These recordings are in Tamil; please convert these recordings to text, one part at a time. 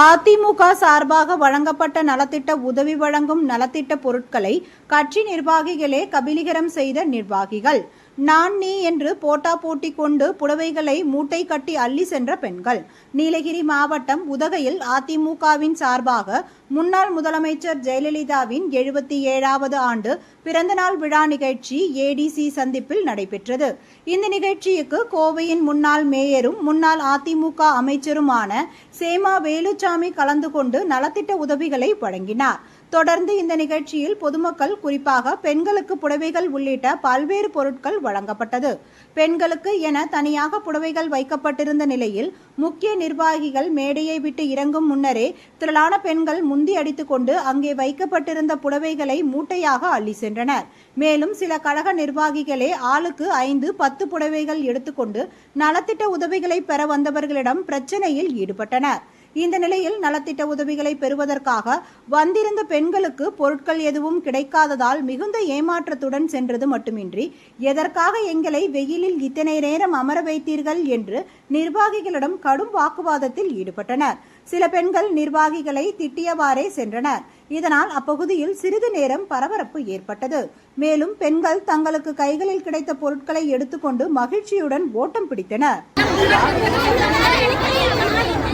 அதிமுக சார்பாக வழங்கப்பட்ட நலத்திட்ட உதவி வழங்கும் நலத்திட்ட பொருட்களை கட்சி நிர்வாகிகளே கபிலிகரம் செய்த நிர்வாகிகள். நான் நீ என்று போட்டா போட்டி கொண்டு புடவைகளை மூட்டை கட்டி அள்ளி சென்ற பெண்கள். நீலகிரி மாவட்டம் உதகையில் அதிமுகவின் சார்பாக முன்னாள் முதலமைச்சர் ஜெயலலிதாவின் எழுபத்தி ஏழாவது ஆண்டு பிறந்தநாள் விழா நிகழ்ச்சி ஏடிசி சந்திப்பில் நடைபெற்றது. இந்த நிகழ்ச்சிக்கு கோவையின் முன்னாள் மேயரும் முன்னாள் அதிமுக அமைச்சருமான சேமா வேலுச்சாமி கலந்து கொண்டு நலத்திட்ட உதவிகளை வழங்கினார். தொடர்ந்து இந்த நிகழ்ச்சியில் பொதுமக்கள் குறிப்பாக பெண்களுக்கு புடவைகள் உள்ளிட்ட பல்வேறு பொருட்கள் வழங்கப்பட்டது. பெண்களுக்கு என தனியாக புடவைகள் வைக்கப்பட்டிருந்த நிலையில் முக்கிய நிர்வாகிகள் மேடையை விட்டு இறங்கும் முன்னரே திரளான பெண்கள் முந்தி அடித்துக்கொண்டு அங்கே வைக்கப்பட்டிருந்த புடவைகளை மூட்டையாக அள்ளி சென்றனர். மேலும் சில கழக நிர்வாகிகளே ஆளுக்கு ஐந்து பத்து புடவைகள் எடுத்துக்கொண்டு நலத்திட்ட உதவிகளை பெற வந்தவர்களிடம் பிரச்சனையில் ஈடுபட்டனர். இந்த நிலையில் நலத்திட்ட உதவிகளை பெறுவதற்காக வந்திருந்த பெண்களுக்கு பொருட்கள் எதுவும் கிடைக்காததால் மிகுந்த ஏமாற்றத்துடன் சென்றது மட்டுமின்றி எதற்காக எங்களை வெயிலில் இத்தனை நேரம் அமர வைத்தீர்கள்? என்று நிர்வாகிகளிடம் கடும் வாக்குவாதத்தில் ஈடுபட்டனர். சில பெண்கள் நிர்வாகிகளை திட்டியவாறே சென்றனர். இதனால் அப்பகுதியில் சிறிது நேரம் பரபரப்பு ஏற்பட்டது. மேலும் பெண்கள் தங்களுக்கு கைகளில் கிடைத்த பொருட்களை எடுத்துக்கொண்டு மகிழ்ச்சியுடன் ஓட்டம் பிடித்தனர்.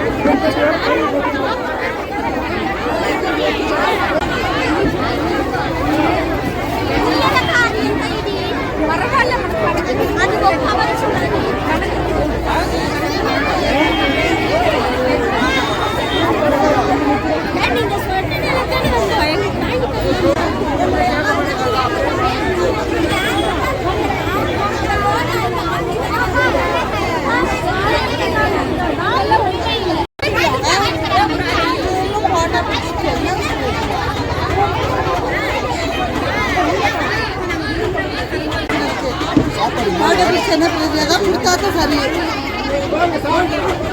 Thank you. Orada bir sene belediyeden kurtardı sanıyorum.